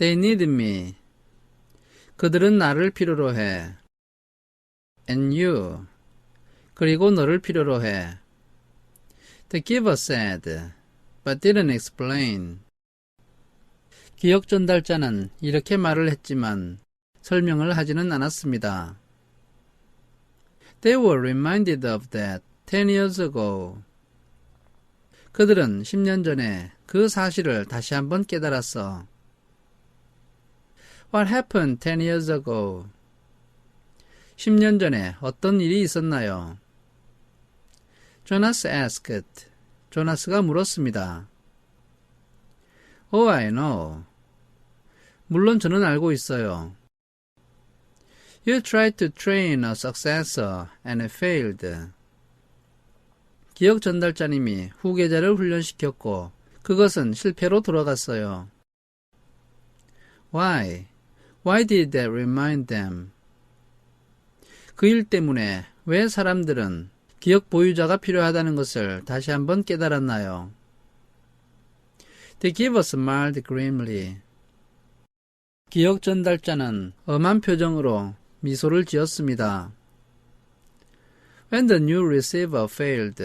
They need me. 그들은 나를 필요로 해. And you. 그리고 너를 필요로 해. The giver said, but didn't explain. 기억 전달자는 이렇게 말을 했지만 설명을 하지는 않았습니다. They were reminded of that 10 years ago. 그들은 10년 전에 그 사실을 다시 한번 깨달았어. What happened 10 years ago? 10년 전에 어떤 일이 있었나요? Jonas asked. 조나스가 물었습니다. Oh, I know. 물론 저는 알고 있어요. You tried to train a successor and failed. 기억 전달자님이 후계자를 훈련시켰고 그것은 실패로 돌아갔어요. Why? Why did that remind them? 그 일 때문에 왜 사람들은 기억 보유자가 필요하다는 것을 다시 한번 깨달았나요? The giver smiled grimly. 기억 전달자는 엄한 표정으로 미소를 지었습니다. When the new receiver failed.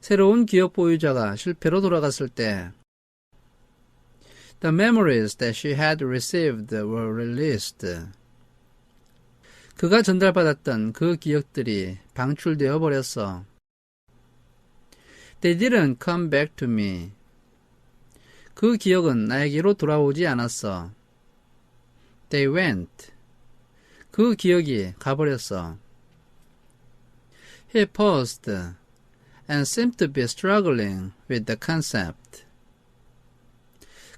새로운 기억 보유자가 실패로 돌아갔을 때 The memories that she had received were released. 그가 전달받았던 그 기억들이 방출되어 버렸어. They didn't come back to me. 그 기억은 나에게로 돌아오지 않았어. They went. 그 기억이 가버렸어. He paused and seemed to be struggling with the concept.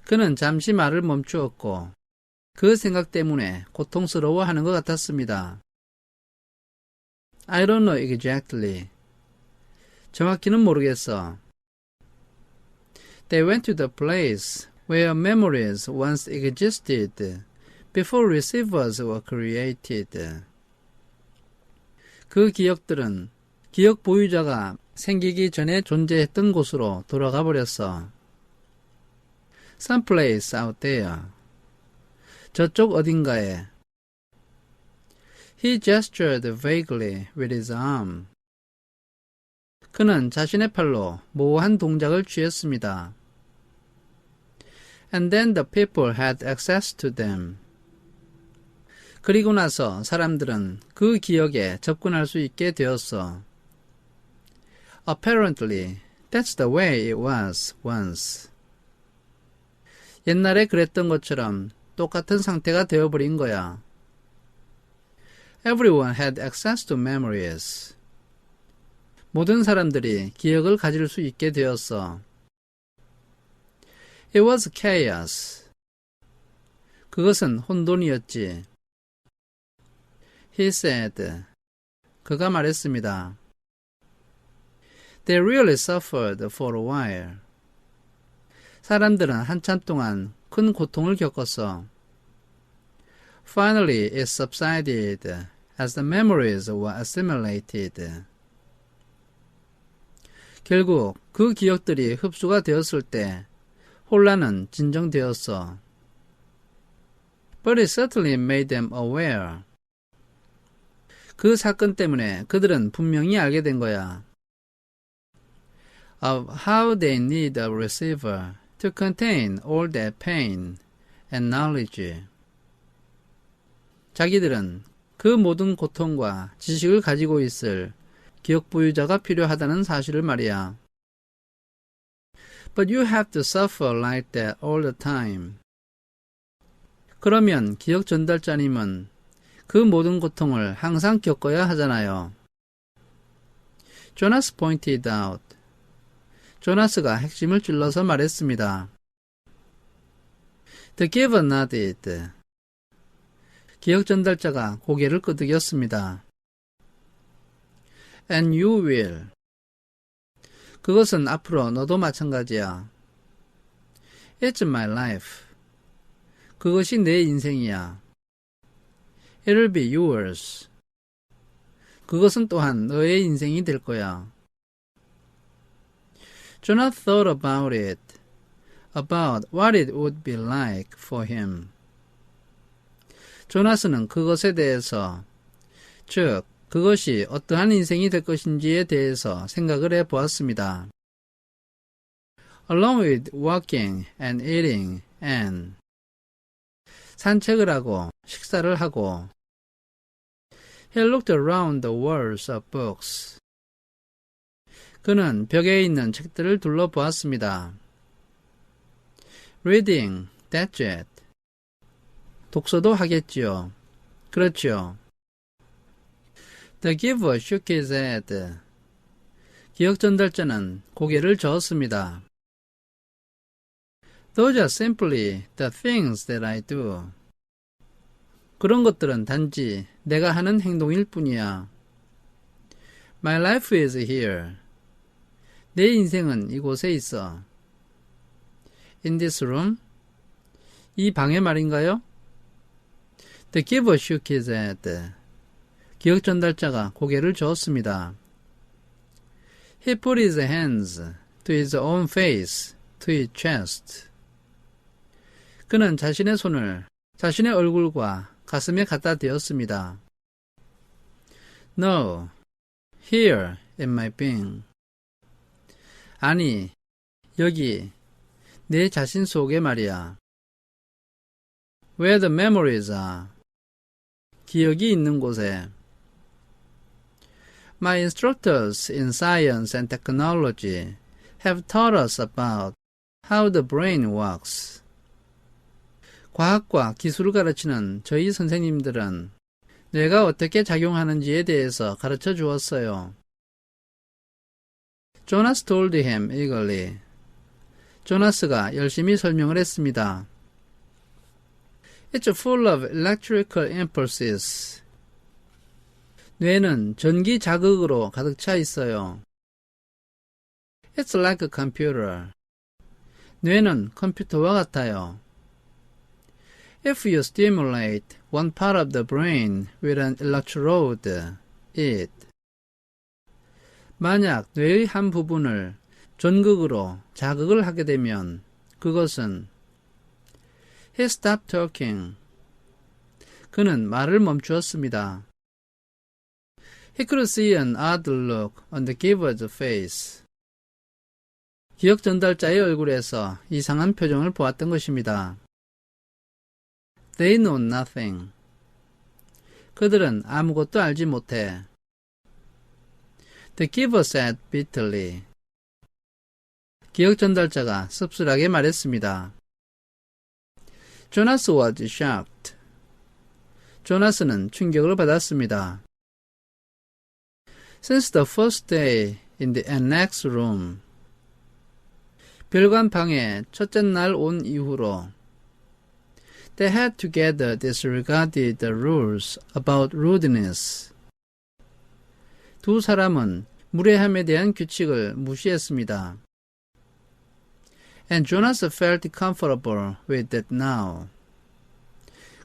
그는 잠시 말을 멈추었고 그 생각 때문에 고통스러워 하는 것 같았습니다. I don't know exactly. 정확히는 모르겠어. They went to the place where memories once existed before receivers were created. 그 기억들은 기억 보유자가 생기기 전에 존재했던 곳으로 돌아가 버렸어. Someplace out there. 저쪽 어딘가에. He gestured vaguely with his arm. 그는 자신의 팔로 모호한 동작을 취했습니다. And then the people had access to them. 그리고 나서 사람들은 그 기억에 접근할 수 있게 되었어. Apparently, that's the way it was once. 옛날에 그랬던 것처럼 똑같은 상태가 되어버린 거야. Everyone had access to memories. 모든 사람들이 기억을 가질 수 있게 되었어. It was chaos. 그것은 혼돈이었지. He said. 그가 말했습니다. They really suffered for a while. 사람들은 한참 동안 큰 고통을 겪었어. Finally, it subsided as the memories were assimilated. 결국 그 기억들이 흡수가 되었을 때 혼란은 진정되었어. But it certainly made them aware. 그 사건 때문에 그들은 분명히 알게 된 거야. Of how they need a receiver to contain all that pain and knowledge. 자기들은 그 모든 고통과 지식을 가지고 있을 기억 보유자가 필요하다는 사실을 말이야. But you have to suffer like that all the time. 그러면 기억 전달자님은 그 모든 고통을 항상 겪어야 하잖아요. 조나스 pointed out. 조나스가 핵심을 찔러서 말했습니다. The giver nodded. 기억 전달자가 고개를 끄덕였습니다. And you will. 그것은 앞으로 너도 마찬가지야. It's my life. 그것이 내 인생이야. It'll be yours. 그것은 또한 너의 인생이 될 거야. Jonah thought about it. about what it would be like for him. 조나스는 그것에 대해서, 즉, 그것이 어떠한 인생이 될 것인지에 대해서 생각을 해 보았습니다. Along with walking and eating and 산책을 하고 식사를 하고 He looked around the walls of books. 그는 벽에 있는 책들을 둘러보았습니다. Reading, that's it. 독서도 하겠지요. 그렇죠. The giver shook his head. 기억 전달자는 고개를 저었습니다. Those are simply the things that I do. 그런 것들은 단지 내가 하는 행동일 뿐이야. My life is here. 내 인생은 이곳에 있어. In this room? 이 방에 말인가요? The giver shook his head. 기억 전달자가 고개를 저었습니다. He put his hands to his own face, to his chest. 그는 자신의 손을 자신의 얼굴과 가슴에 갖다 대었습니다. No, here in my being. 아니, 여기 내 자신 속에 말이야. Where the memories are. 기억이 있는 곳에. My instructors in science and technology have taught us about how the brain works. 과학과 기술을 가르치는 저희 선생님들은 뇌가 어떻게 작용하는지에 대해서 가르쳐 주었어요. 조나스 him eagerly. 조나스가 열심히 설명을 했습니다. It's full of electrical impulses. 뇌는 전기 자극으로 가득 차 있어요. It's like a computer. 뇌는 컴퓨터와 같아요. If you stimulate one part of the brain with an electrode, it 만약 뇌의 한 부분을 전극으로 자극을 하게 되면 그것은 He stopped talking. 그는 말을 멈추었습니다. He could see an odd look on the giver's face. 기억 전달자의 얼굴에서 이상한 표정을 보았던 것입니다. They know nothing. 그들은 아무것도 알지 못해. The giver said bitterly. 기억 전달자가 씁쓸하게 말했습니다. 조나스 was shocked. 조나스는 충격을 받았습니다. Since the first day in the annex room. 별관 방에 첫째 날 온 이후로 they had together disregarded the rules about rudeness. 두 사람은 무례함에 대한 규칙을 무시했습니다. And Jonas felt comfortable with it now.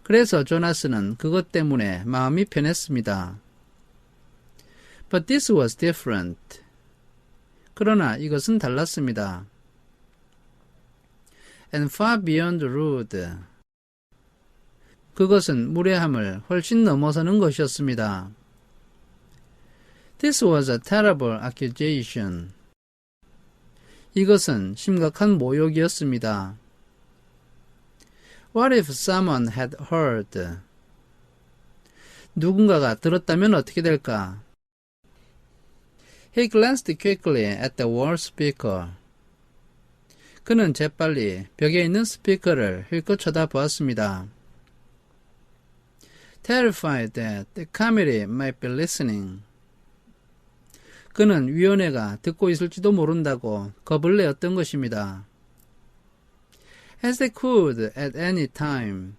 그래서 조나스는 그것 때문에 마음이 편했습니다. But this was different. 그러나 이것은 달랐습니다. And far beyond rude. 그것은 무례함을 훨씬 넘어서는 것이었습니다. This was a terrible accusation. 이것은 심각한 모욕이었습니다. What if someone had heard? 누군가가 들었다면 어떻게 될까? He glanced quickly at the wall speaker. 그는 재빨리 벽에 있는 스피커를 힐끗 쳐다보았습니다. Terrified that the committee might be listening. 그는 위원회가 듣고 있을지도 모른다고 겁을 내었던 것입니다. As they could at any time.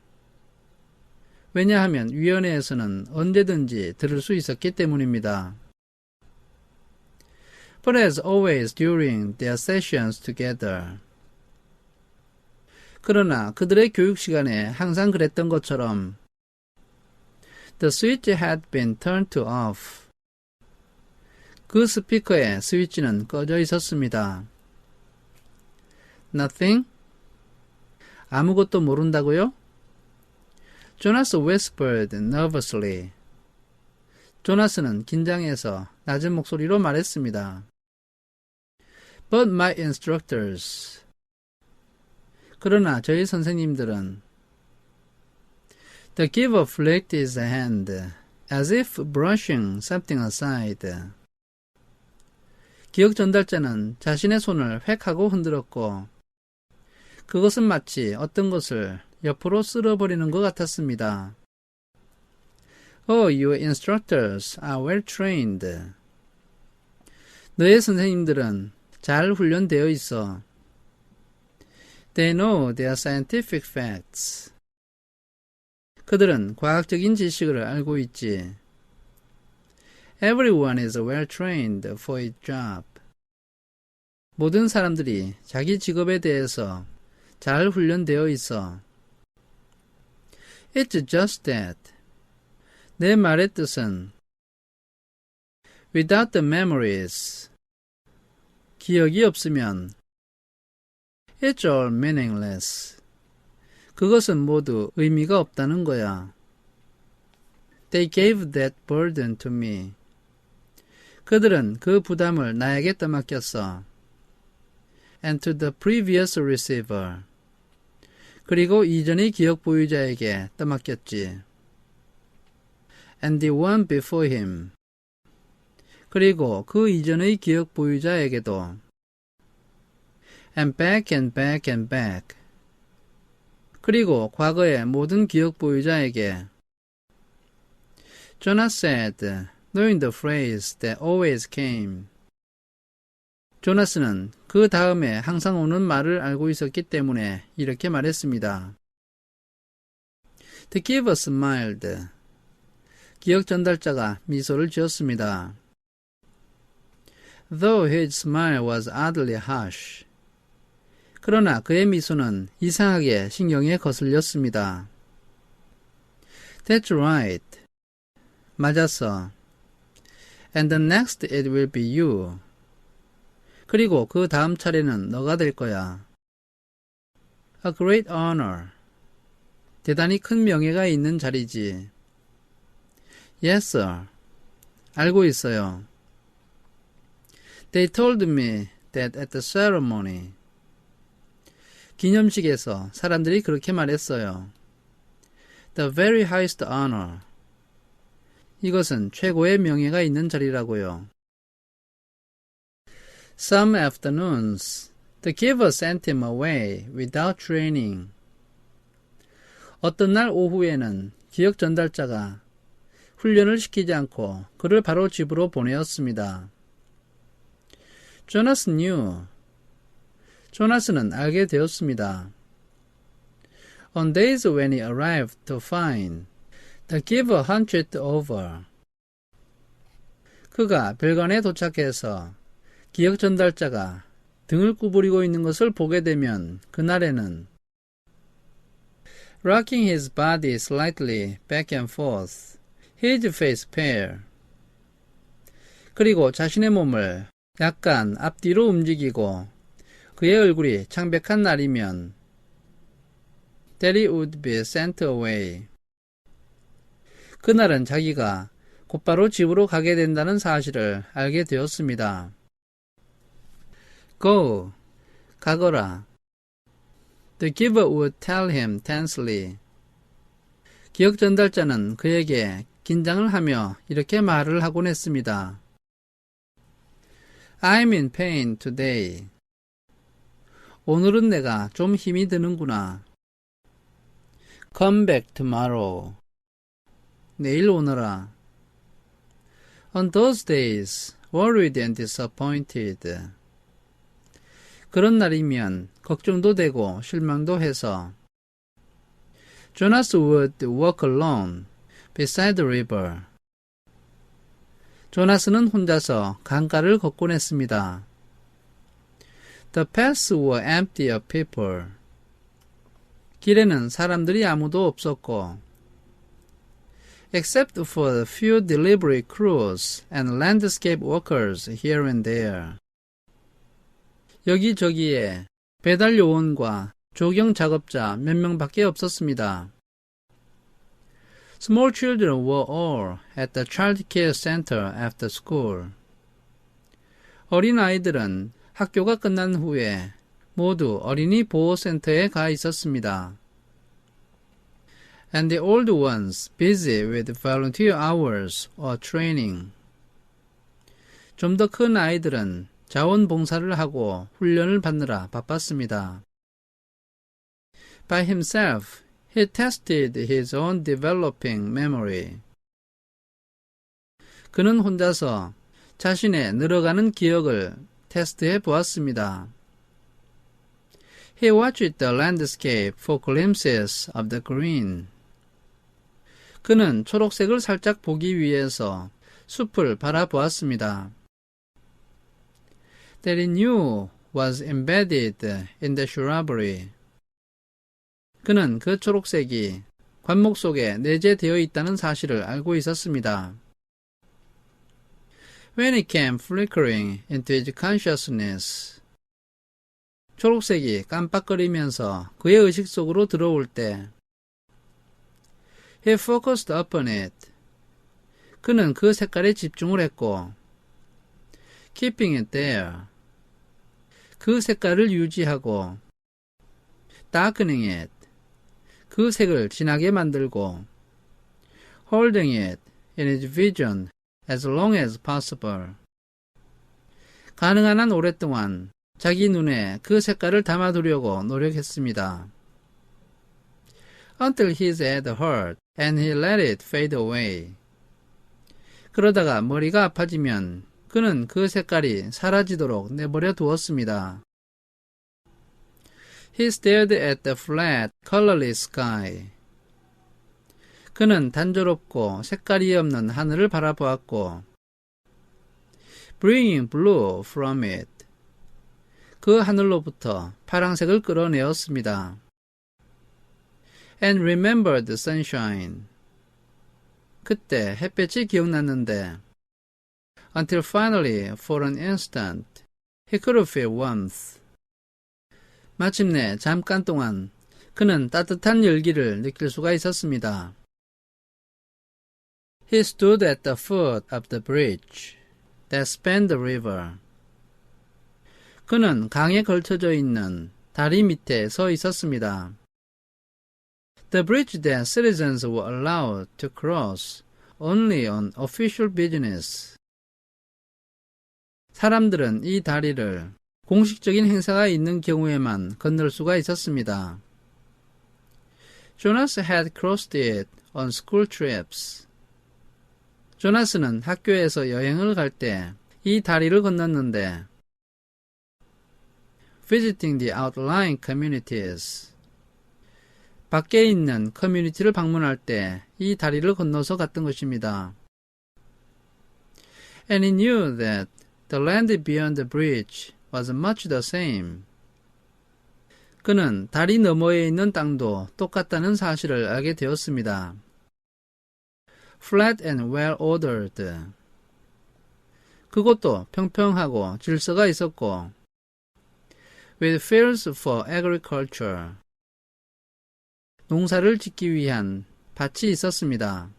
왜냐하면 위원회에서는 언제든지 들을 수 있었기 때문입니다. But as always during their sessions together. 그러나 그들의 교육 시간에 항상 그랬던 것처럼 The switch had been turned off. 그 스피커의 스위치는 꺼져 있었습니다. Nothing? 아무것도 모른다고요? 조나스 whispered nervously. 조나스는 긴장해서 낮은 목소리로 말했습니다. But my instructors. 그러나 저희 선생님들은 The giver flicked his hand as if brushing something aside. 기억 전달자는 자신의 손을 획하고 흔들었고 그것은 마치 어떤 것을 옆으로 쓸어버리는 것 같았습니다. Oh, your instructors are well trained. 너의 선생님들은 잘 훈련되어 있어. They know their scientific facts. 그들은 과학적인 지식을 알고 있지. Everyone is well trained for a job. 모든 사람들이 자기 직업에 대해서 잘 훈련되어 있어. It's just that. 내 말의 뜻은 without the memories 기억이 없으면 it's all meaningless 그것은 모두 의미가 없다는 거야. They gave that burden to me. 그들은 그 부담을 나에게 떠맡겼어. And to the previous receiver. 그리고 이전의 기억 보유자에게 떠맡겼지. And the one before him. 그리고 그 이전의 기억 보유자에게도. And back and back and back. 그리고 과거의 모든 기억 보유자에게. Jonah said, knowing the phrase that always came. 조나스는 그 다음에 항상 오는 말을 알고 있었기 때문에 이렇게 말했습니다. The giver smiled. 기억 전달자가 미소를 지었습니다. Though his smile was oddly harsh. 그러나 그의 미소는 이상하게 신경에 거슬렸습니다. That's right. 맞았어. And the next it will be you. 그리고 그 다음 차례는 너가 될 거야. A great honor. 대단히 큰 명예가 있는 자리지. Yes, sir. 알고 있어요. They told me that at the ceremony. 기념식에서 사람들이 그렇게 말했어요. The very highest honor. 이것은 최고의 명예가 있는 자리라고요. Some afternoons, the giver sent him away without training. 어떤 날 오후에는 기억 전달자가 훈련을 시키지 않고 그를 바로 집으로 보내었습니다. Jonas knew. 조나스는 알게 되었습니다. On days when he arrived to find, the giver hunched over. 그가 별관에 도착해서 기억 전달자가 등을 구부리고 있는 것을 보게 되면 그날에는 rocking his body slightly back and forth, his face pale. 그리고 자신의 몸을 약간 앞뒤로 움직이고 그의 얼굴이 창백한 날이면 Daddy would be sent away. 그날은 자기가 곧바로 집으로 가게 된다는 사실을 알게 되었습니다. Go. 가거라. The giver would tell him tensely. 기억 전달자는 그에게 긴장을 하며 이렇게 말을 하곤 했습니다. I'm in pain today. 오늘은 내가 좀 힘이 드는구나. Come back tomorrow. 내일 오너라. On those days, worried and disappointed. 그런 날이면 걱정도 되고 실망도 해서 Jonas would walk alone beside the river. 조나스는 혼자서 강가를 걷곤 했습니다. The paths were empty of people. 길에는 사람들이 아무도 없었고 except for the few delivery crews and landscape workers here and there. 여기저기에 배달 요원과 조경 작업자 몇 명밖에 없었습니다. Small children were all at the child care center after school. 어린 아이들은 학교가 끝난 후에 모두 어린이 보호센터에 가 있었습니다. And the old ones busy with volunteer hours or training. 좀 더 큰 아이들은 자원봉사를 하고 훈련을 받느라 바빴습니다. By himself, he tested his own developing memory. 그는 혼자서 자신의 늘어가는 기억을 테스트해 보았습니다. He watched the landscape for glimpses of the green. 그는 초록색을 살짝 보기 위해서 숲을 바라보았습니다. That he knew was embedded in the shrubbery. 그는 그 초록색이 관목 속에 내재되어 있다는 사실을 알고 있었습니다. When it came flickering into his consciousness, 초록색이 깜빡거리면서 그의 의식 속으로 들어올 때, he focused upon it. 그는 그 색깔에 집중을 했고, keeping it there. 그 색깔을 유지하고, darkening it. 그 색을 진하게 만들고, holding it in his vision as long as possible. 가능한 한 오랫동안 자기 눈에 그 색깔을 담아두려고 노력했습니다. Until his head hurt and he let it fade away. 그러다가 머리가 아파지면 그는 그 색깔이 사라지도록 내버려 두었습니다. He stared at the flat, colorless sky. 그는 단조롭고 색깔이 없는 하늘을 바라보았고, bringing blue from it. 그 하늘로부터 파랑색을 끌어내었습니다. And remembered the sunshine. 그때 햇볕이 기억났는데, until finally, for an instant, he could feel warmth. 마침내 잠깐 동안 그는 따뜻한 열기를 느낄 수가 있었습니다. He stood at the foot of the bridge that spanned the river. 그는 강에 걸쳐져 있는 다리 밑에 서 있었습니다. The bridge that citizens were allowed to cross only on official business. 사람들은 이 다리를 공식적인 행사가 있는 경우에만 건널 수가 있었습니다. Jonas had crossed it on school trips. 조나스는 학교에서 여행을 갈 때 이 다리를 건넜는데 visiting the outlying communities 밖에 있는 커뮤니티를 방문할 때 이 다리를 건너서 갔던 것입니다. And he knew that the land beyond the bridge was much the same. 그는 다리 너머에 있는 땅도 똑같다는 사실을 알게 되었습니다. flat and well ordered. 그것도 평평하고 질서가 있었고, with fields for agriculture. 농사를 짓기 위한 밭이 있었습니다.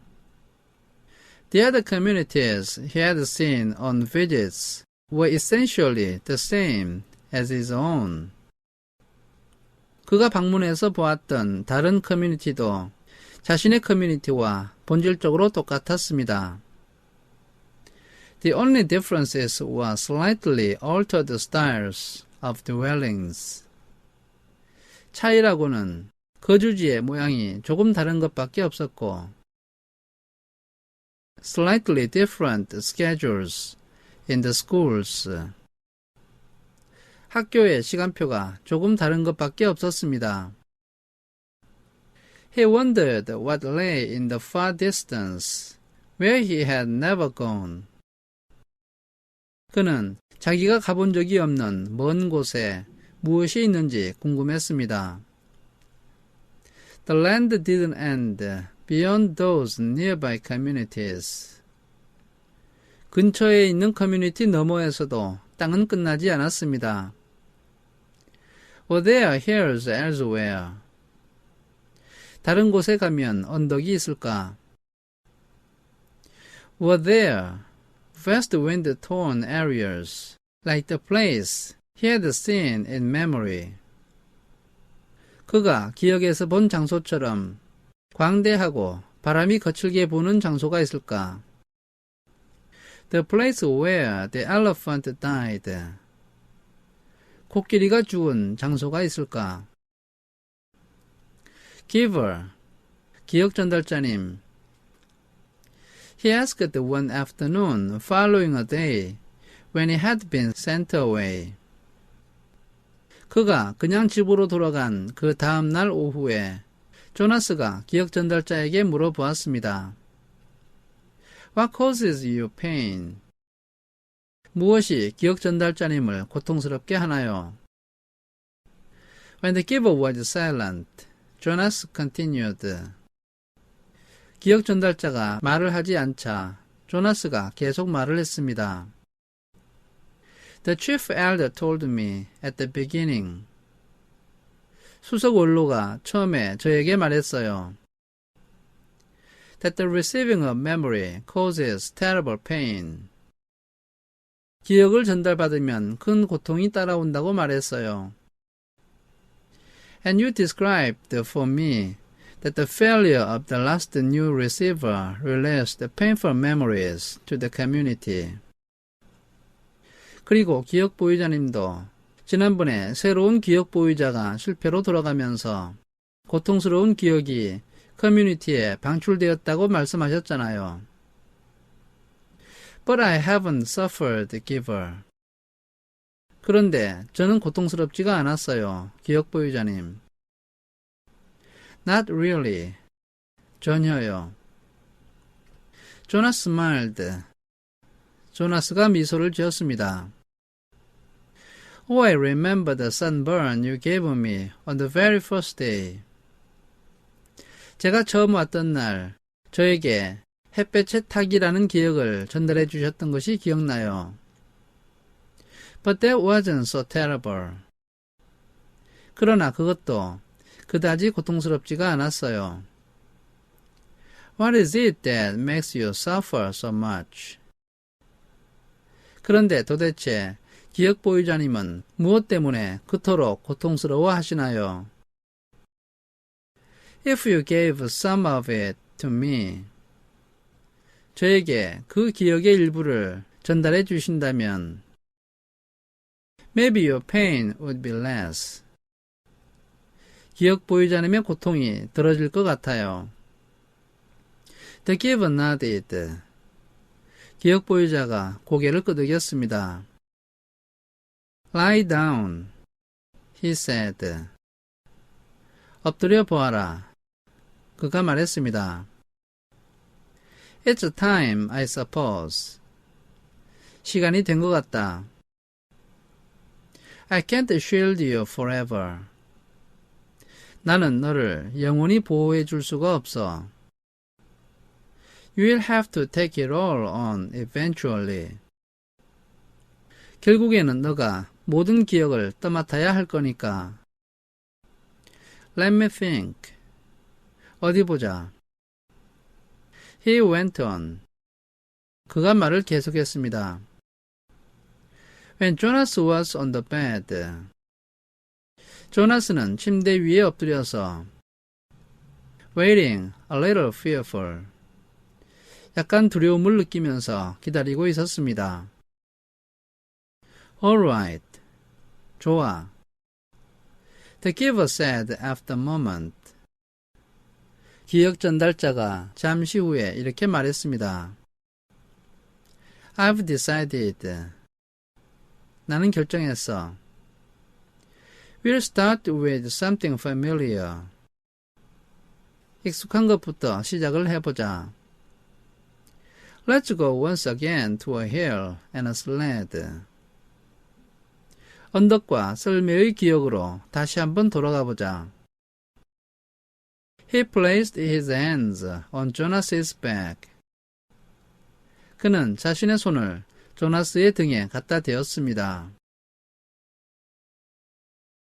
The other communities he had seen on visits were essentially the same as his own. 그가 방문해서 보았던 다른 커뮤니티도 자신의 커뮤니티와 본질적으로 똑같았습니다. The only differences were slightly altered styles of dwellings. 차이라고는 거주지의 모양이 조금 다른 것밖에 없었고, slightly different schedules in the schools. 학교의 시간표가 조금 다른 것밖에 없었습니다. He wondered what lay in the far distance, where he had never gone. 그는 자기가 가본 적이 없는 먼 곳에 무엇이 있는지 궁금했습니다. The land didn't end beyond those nearby communities. 근처에 있는 커뮤니티 너머에서도 땅은 끝나지 않았습니다. Were there hills elsewhere? 다른 곳에 가면 언덕이 있을까? Were there vast wind-torn areas like the place he had seen in memory? 그가 기억에서 본 장소처럼 광대하고 바람이 거칠게 부는 장소가 있을까? The place where the elephant died. 코끼리가 죽은 장소가 있을까? Giver, 기억 전달자님. He asked one afternoon following a day when he had been sent away. 그가 그냥 집으로 돌아간 그 다음 날 오후에 조나스가 기억 전달자에게 물어보았습니다. What causes you pain? 무엇이 기억 전달자님을 고통스럽게 하나요? When the giver was silent, Jonas continued. 기억 전달자가 말을 하지 않자 조나스가 계속 말을 했습니다. The chief elder told me at the beginning. 수석 원로가 처음에 저에게 말했어요. That the receiving of memory causes terrible pain. 기억을 전달받으면 큰 고통이 따라온다고 말했어요. And you described for me that the failure of the last new receiver relates the painful memories to the community. 그리고 기억 보유자님도 지난번에 새로운 기억 보유자가 실패로 돌아가면서 고통스러운 기억이 커뮤니티에 방출되었다고 말씀하셨잖아요. But I haven't suffered, giver. 그런데 저는 고통스럽지가 않았어요. 기억 보유자님. Not really. 전혀요. 조나스 smiled. 조나스가 미소를 지었습니다. Oh, I remember the sunburn you gave me on the very first day. 제가 처음 왔던 날, 저에게 햇볕의 탁이라는 기억을 전달해 주셨던 것이 기억나요. But that wasn't so terrible. 그러나 그것도 그다지 고통스럽지가 않았어요. What is it that makes you suffer so much? 그런데 도대체 기억 보유자님은 무엇 때문에 그토록 고통스러워 하시나요? If you gave some of it to me, 저에게 그 기억의 일부를 전달해 주신다면, maybe your pain would be less. 기억 보유자님의 고통이 덜어질 것 같아요. The giver nodded. 기억 보유자가 고개를 끄덕였습니다. Lie down, he said. 엎드려 보아라. 그가 말했습니다. It's time, I suppose. 시간이 된 것 같다. I can't shield you forever. 나는 너를 영원히 보호해 줄 수가 없어. You'll have to take it all on eventually. 결국에는 너가 모든 기억을 떠맡아야 할 거니까. Let me think. 어디 보자. He went on. 그가 말을 계속했습니다. When Jonas was on the bed. 조나스는 침대 위에 엎드려서 waiting, a little fearful. 약간 두려움을 느끼면서 기다리고 있었습니다. Alright. 좋아. The giver said after a moment. 기억 전달자가 잠시 후에 이렇게 말했습니다. I've decided. 나는 결정했어. We'll start with something familiar. 익숙한 것부터 시작을 해보자. Let's go once again to a hill and a sled. 언덕과 썰매의 기억으로 다시 한번 돌아가 보자. He placed his hands on Jonas's back. 그는 자신의 손을 조나스의 등에 갖다 대었습니다.